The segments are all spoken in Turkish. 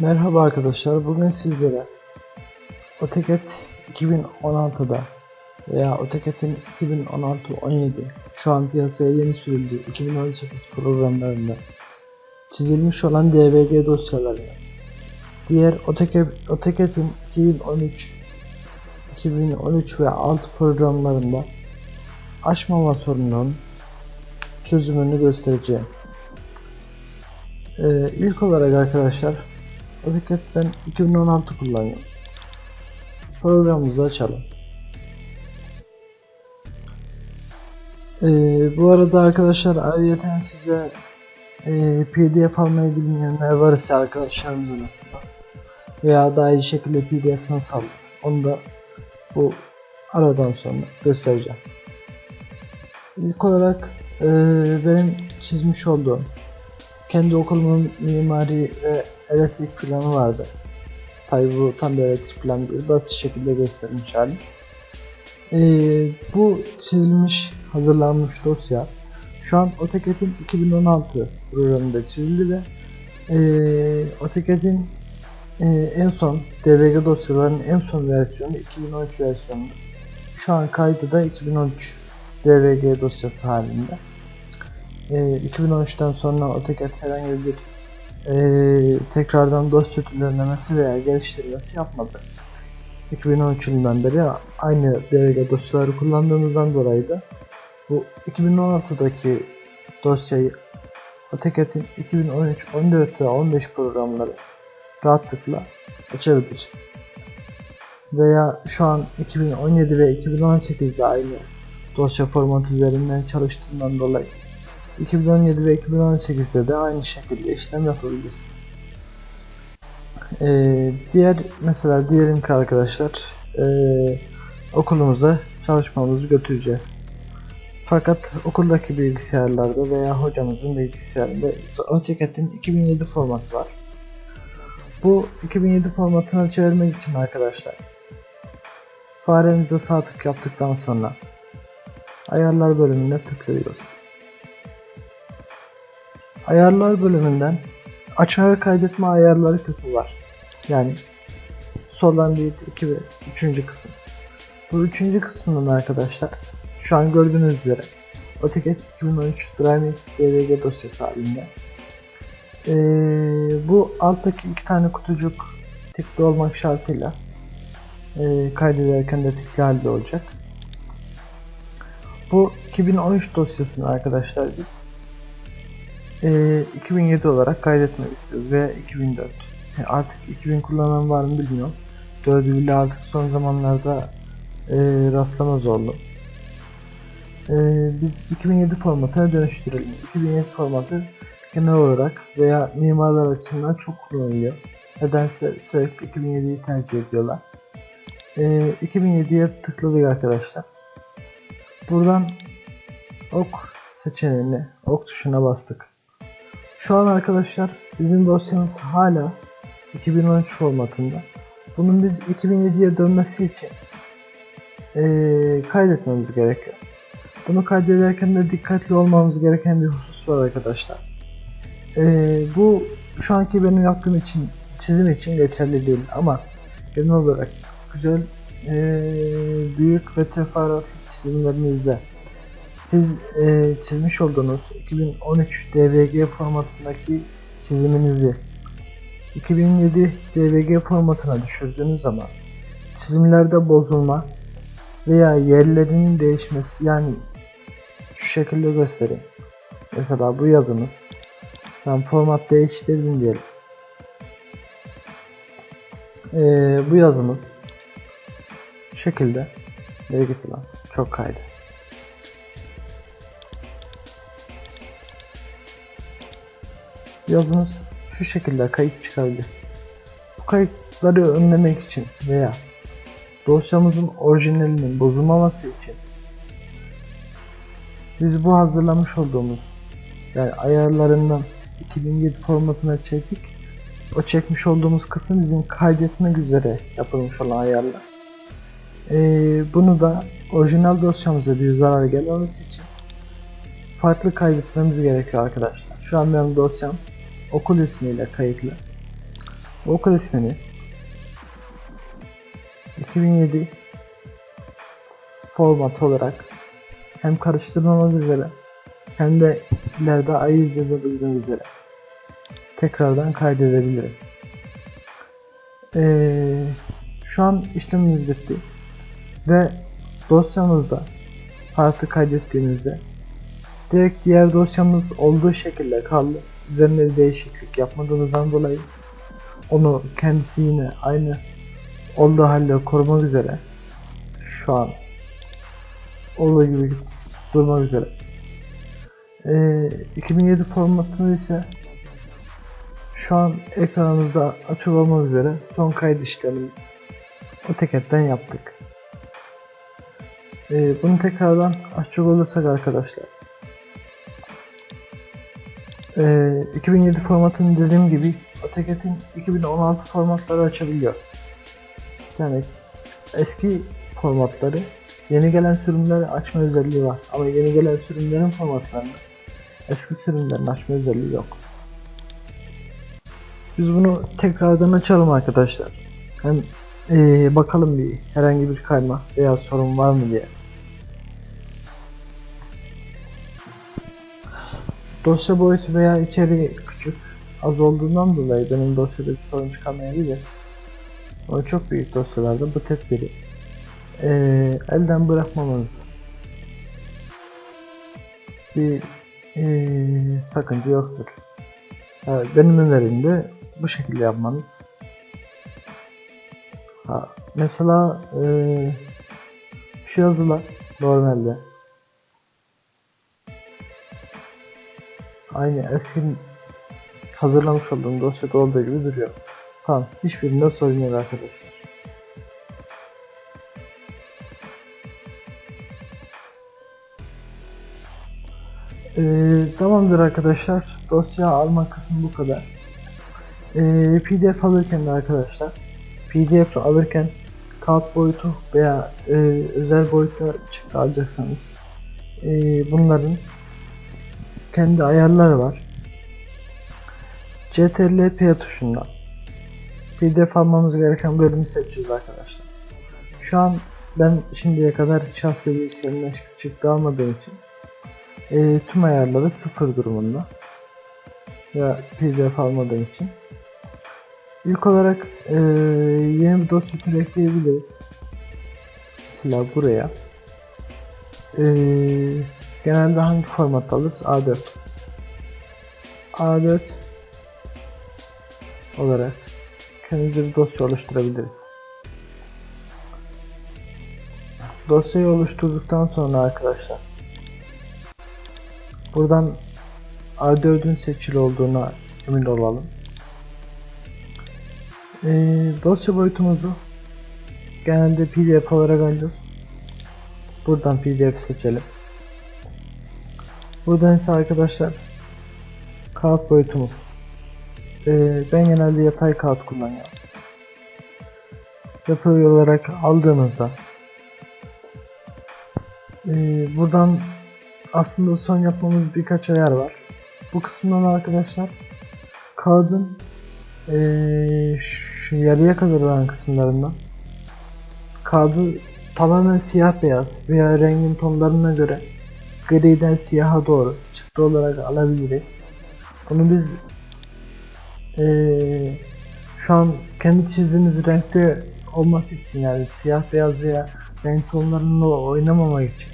Merhaba arkadaşlar. Bugün sizlere AutoCAD 2016'da veya AutoCAD'in 2016-17 şu an piyasaya yeni sürüldüğü 2018 programlarında çizilmiş olan DVG dosyalarını diğer AutoCAD, AutoCAD'in 2013 2013 ve alt programlarında aşmama sorununun çözümünü göstereceğim. Ee, ilk olarak arkadaşlar AutoCAD ben 2016 kullanıyorum. Programımızı açalım. Ee, bu arada arkadaşlar ayrıca size e, PDF almayı bilmeyenler varsa arkadaşlarımız arasında veya daha iyi şekilde PDF nasıl alır onu da bu aradan sonra göstereceğim. İlk olarak e, benim çizmiş olduğum kendi okulumun mimari ve elektrik planı vardı. Tabi bu tam bir elektrik planı değil, basit şekilde gösterilmiş hali. Ee, bu çizilmiş, hazırlanmış dosya şu an AutoCAD'in 2016 programında çizildi ve e, AutoCAD'in e, en son DVG dosyalarının en son versiyonu 2013 versiyonu. Şu an kaydı da 2013 DVG dosyası halinde. E, 2013'ten sonra AutoCAD herhangi bir e, tekrardan dosya düzenlemesi veya geliştirmesi yapmadı. 2013 yılından beri aynı DVG dosyaları kullandığımızdan dolayı da bu 2016'daki dosyayı AutoCAD'in 2013, 14 ve 15 programları rahatlıkla açabilir. Veya şu an 2017 ve 2018'de aynı dosya format üzerinden çalıştığından dolayı 2017 ve 2018'de de aynı şekilde işlem yapabilirsiniz. Ee, diğer mesela diyelim ki arkadaşlar e, okulumuza çalışmamızı götüreceğiz. Fakat okuldaki bilgisayarlarda veya hocamızın bilgisayarında AutoCAD'in 2007 formatı var. Bu 2007 formatına çevirmek için arkadaşlar farenize sağ tık yaptıktan sonra ayarlar bölümüne tıklıyoruz. Ayarlar bölümünden açma ve kaydetme ayarları kısmı var. Yani soldan 1, 2 ve 3. kısım. Bu üçüncü kısmından arkadaşlar şu an gördüğünüz üzere AutoCAD 2013 Dynamic DVG dosyası halinde. Ee, bu alttaki iki tane kutucuk tıklı olmak şartıyla e, kaydederken de tıklı halde olacak. Bu 2013 dosyasını arkadaşlar biz e, 2007 olarak kaydetmek istiyoruz veya 2004. Yani artık 2000 kullanan var mı bilmiyorum. 4'ü bile artık son zamanlarda e, rastlamaz oldu. E, biz 2007 formatına dönüştürelim. 2007 formatı genel olarak veya mimarlar açısından çok kullanılıyor. Nedense sürekli 2007'yi tercih ediyorlar. E, 2007'ye tıkladık arkadaşlar. Buradan ok seçeneğine, ok tuşuna bastık. Şu an arkadaşlar bizim dosyamız hala 2013 formatında. Bunun biz 2007'ye dönmesi için ee, kaydetmemiz gerekiyor. Bunu kaydederken de dikkatli olmamız gereken bir husus var arkadaşlar. Ee, bu şu anki benim yaptığım için çizim için geçerli değil ama genel olarak güzel ee, büyük ve teferruatlı çizimlerinizde siz e, çizmiş olduğunuz 2013 DVG formatındaki çiziminizi 2007 DVG formatına düşürdüğünüz zaman çizimlerde bozulma veya yerlerinin değişmesi yani şu şekilde göstereyim. Mesela bu yazımız ben format değiştirdim diyelim. Ee, bu yazımız şu şekilde nereye gitti lan? Çok kaydı. Yazınız şu şekilde kayıt çıkabilir. Bu kayıtları önlemek için veya dosyamızın orijinalinin bozulmaması için biz bu hazırlamış olduğumuz yani ayarlarından 2007 formatına çektik. O çekmiş olduğumuz kısım bizim kaydetmek üzere yapılmış olan ayarlar. Ee, bunu da orijinal dosyamıza bir zarar gelmemesi için farklı kaydetmemiz gerekiyor arkadaşlar. Şu an benim dosyam okul ismiyle kayıtlı. okul ismini 2007 format olarak hem karıştırmamak üzere hem de ileride ayırt edebilmek üzere tekrardan kaydedebilirim. Ee, şu an işlemimiz bitti ve dosyamızda artık kaydettiğimizde direkt diğer dosyamız olduğu şekilde kaldı. Üzerine bir değişiklik yapmadığımızdan dolayı onu kendisi yine aynı olduğu halde korumak üzere şu an olduğu gibi durmak üzere. Ee, 2007 formatında ise şu an ekranımızda açık olmak üzere son kayıt işlemini AutoCAD'den yaptık. Ee, bunu tekrardan açacak olursak arkadaşlar ee, 2007 formatını dediğim gibi AutoCAD'in 2016 formatları açabiliyor. Yani eski formatları yeni gelen sürümleri açma özelliği var ama yeni gelen sürümlerin formatlarını eski sürümlerin açma özelliği yok. Biz bunu tekrardan açalım arkadaşlar. Hem ee, bakalım bir herhangi bir kayma veya sorun var mı diye. Dosya boyutu veya içeriği küçük az olduğundan dolayı benim dosyada bir sorun çıkamayabilir. Ama çok büyük dosyalarda bu tedbiri ee, elden bırakmamanız bir ee, sakınca yoktur. Evet, benim önerim de bu şekilde yapmanız. Ha, mesela ee, şu yazılar normalde aynı eski hazırlamış olduğum dosyada olduğu gibi duruyor. Tamam, hiçbirinde sorun yok arkadaşlar. Ee, tamamdır arkadaşlar. Dosya alma kısmı bu kadar. Ee, PDF alırken de arkadaşlar PDF alırken kağıt boyutu veya e, özel boyutta çıktı alacaksanız e, bunların kendi ayarları var. CTRL-P tuşundan PDF almamız gereken bölümü seçiyoruz arkadaşlar. Şu an ben şimdiye kadar bilgisayarımdan hiçbir çıktı almadığım için e, tüm ayarları sıfır durumunda ya PDF almadığım için İlk olarak e, yeni bir dosya türü ekleyebiliriz. Mesela buraya. E, genelde hangi format alırız? A4. A4 olarak kendimize bir dosya oluşturabiliriz. Dosyayı oluşturduktan sonra arkadaşlar buradan A4'ün seçili olduğuna emin olalım. Ee, dosya boyutumuzu genelde pdf olarak alıyoruz. Buradan pdf seçelim. Buradan ise arkadaşlar kağıt boyutumuz. Ee, ben genelde yatay kağıt kullanıyorum. Yatay olarak aldığımızda e, buradan aslında son yapmamız birkaç ayar var. Bu kısımdan arkadaşlar kağıdın ee, şu yarıya kadar olan kısımlarından kağıdı tamamen siyah beyaz veya rengin tonlarına göre griden siyaha doğru çıktı olarak alabiliriz. Bunu biz ee, şu an kendi çizdiğimiz renkte olması için yani siyah beyaz veya renk tonlarında oynamamak için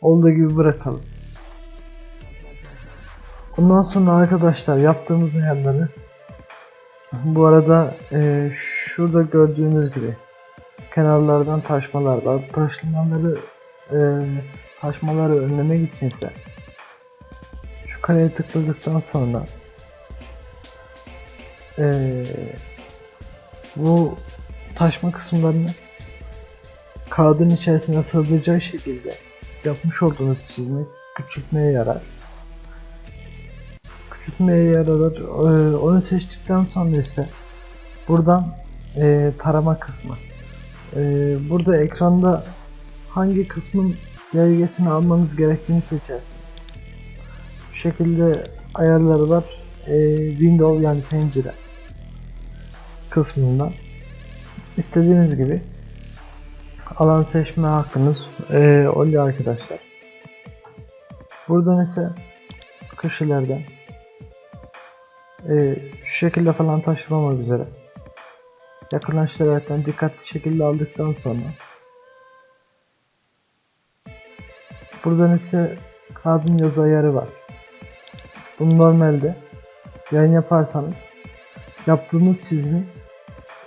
olduğu gibi bırakalım. Ondan sonra arkadaşlar yaptığımız ayarları bu arada e, şurada gördüğünüz gibi kenarlardan taşmalar var. Bu e, taşmaları önlemek içinse şu kareye tıkladıktan sonra e, bu taşma kısımlarını kağıdın içerisine sığdıracak şekilde yapmış olduğunuz çizimi küçültmeye yarar küçültmeye yarar. Ee, onu seçtikten sonra ise buradan e, tarama kısmı. E, burada ekranda hangi kısmın gölgesini almanız gerektiğini seçersiniz. Bu şekilde ayarları var. E, window yani pencere. kısmından istediğiniz gibi alan seçme hakkınız eee oluyor arkadaşlar. Buradan ise köşelerden eee, şu şekilde falan taşımamak üzere yakınlaştıraraktan dikkatli şekilde aldıktan sonra buradan ise kağıdın yazı ayarı var. Bunu normalde yayın yaparsanız yaptığınız çizimi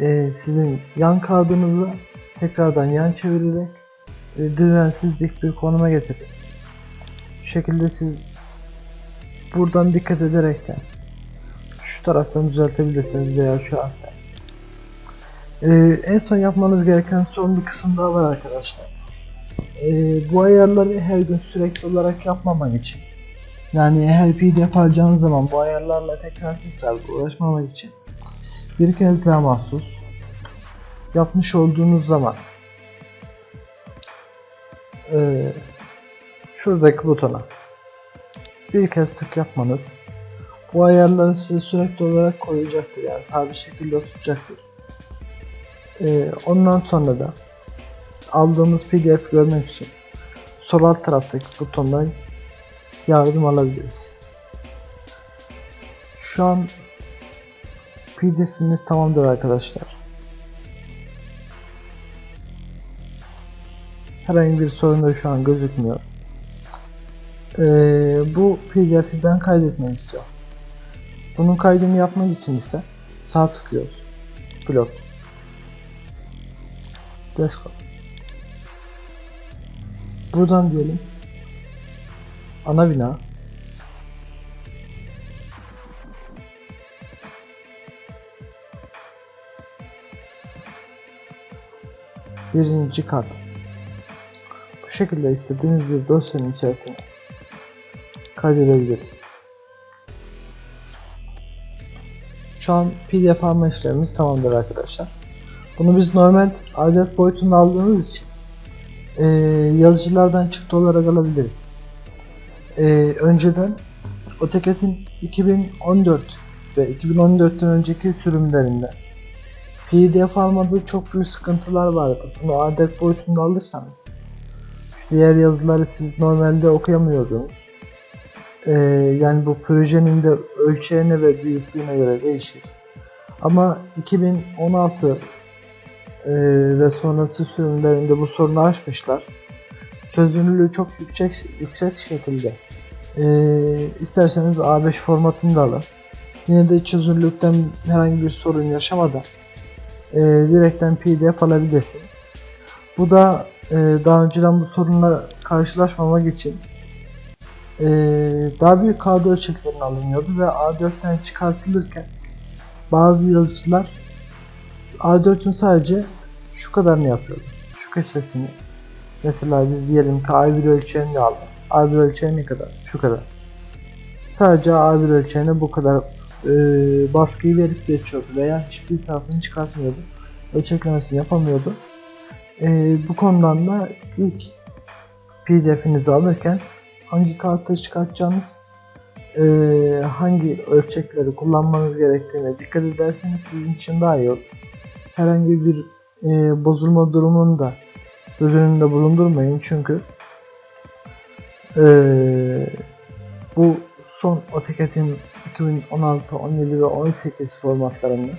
eee, sizin yan kağıdınızla tekrardan yan çevirerek e, düzensiz dik bir konuma getirir. Bu şekilde siz buradan dikkat ederekten şu taraftan düzeltebilirsiniz veya şu taraftan. Ee, en son yapmanız gereken son bir kısım daha var arkadaşlar. Ee, bu ayarları her gün sürekli olarak yapmamak için yani her pdf alacağınız zaman bu ayarlarla tekrar tekrar uğraşmamak için bir kez daha mahsus yapmış olduğunuz zaman eee, şuradaki butona bir kez tık yapmanız bu ayarları size sürekli olarak koyacaktır yani sabit şekilde tutacaktır. Eee, ondan sonra da aldığımız pdf görmek için sol alt taraftaki butondan yardım alabiliriz. Şu an pdf'imiz tamamdır arkadaşlar. Herhangi bir sorun da şu an gözükmüyor. Ee, bu pdf'i ben kaydetmek istiyorum. Bunun kaydını yapmak için ise sağ tıklıyoruz. Blok. Desktop. Buradan diyelim. Ana bina. Birinci kat. Bu şekilde istediğiniz bir dosyanın içerisine kaydedebiliriz. Şu an pdf alma işlemimiz tamamdır arkadaşlar. Bunu biz normal adet boyutunda aldığımız için eee, yazıcılardan çıktı olarak alabiliriz. Eee, önceden AutoCAD'in 2014 ve 2014'ten önceki sürümlerinde PDF almadığı çok büyük sıkıntılar vardı. Bunu adet boyutunda alırsanız diğer yazıları siz normalde okuyamıyordunuz. Ee, yani bu projenin de ölçeğine ve büyüklüğüne göre değişir. Ama 2016 e, ve sonrası sürümlerinde bu sorunu aşmışlar. Çözünürlüğü çok yüksek yüksek şekilde. Ee, isterseniz A5 formatında alın. Yine de çözünürlükten herhangi bir sorun yaşamadan e, direkten PDF alabilirsiniz. Bu da e, daha önceden bu sorunla karşılaşmamak için e, daha büyük kağıt ölçeklerine alınıyordu ve A4'ten çıkartılırken bazı yazıcılar A4'ün sadece şu kadarını yapıyordu. Şu köşesini. Mesela biz diyelim ki A1 ölçeğini aldık. A1 ölçeği ne kadar? Şu kadar. Sadece A1 ölçeğine bu kadar e, baskıyı verip geçiyordu veya hiçbir tarafını çıkartmıyordu. Ölçeklemesini yapamıyordu. E, bu konudan da ilk pdf'inizi alırken hangi kağıtları çıkartacağınız e, hangi ölçekleri kullanmanız gerektiğine dikkat ederseniz sizin için daha iyi olur. Herhangi bir e, bozulma durumunu da göz önünde bulundurmayın çünkü e, bu son AutoCAD'in 2016, 17 ve 18 formatlarında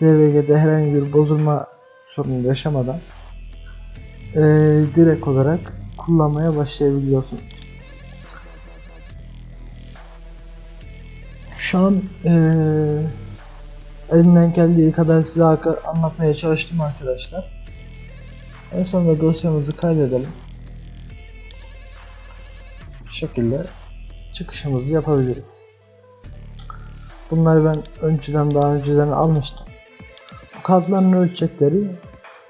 DVG'de herhangi bir bozulma sorunu yaşamadan e, direkt olarak kullanmaya başlayabiliyorsunuz. Şu an e, elimden geldiği kadar size anlatmaya çalıştım arkadaşlar. En sonunda dosyamızı kaydedelim. Bu şekilde çıkışımızı yapabiliriz. Bunları ben önceden daha önceden almıştım. Bu kartların ölçekleri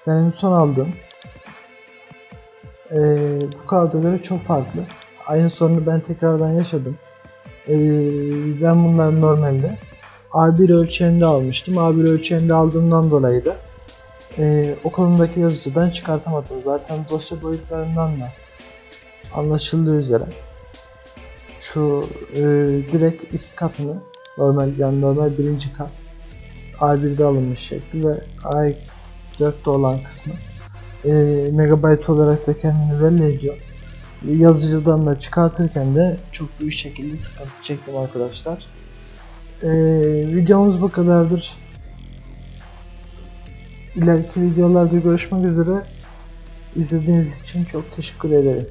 benim son aldığım eee, bu kağıda göre çok farklı. Aynı sorunu ben tekrardan yaşadım. Eee, ben bunları normalde A1 ölçeğinde almıştım. A1 ölçeğinde aldığımdan dolayı da eee o konudaki yazıcıdan çıkartamadım. Zaten dosya boyutlarından da anlaşıldığı üzere şu eee, direkt iki katını normal yani normal birinci kat A1'de alınmış şekli ve A4'te olan kısmı e, megabayt olarak da kendini belli ediyor. Yazıcıdan da çıkartırken de çok büyük şekilde sıkıntı çektim arkadaşlar. E, videomuz bu kadardır. İleriki videolarda görüşmek üzere. İzlediğiniz için çok teşekkür ederim.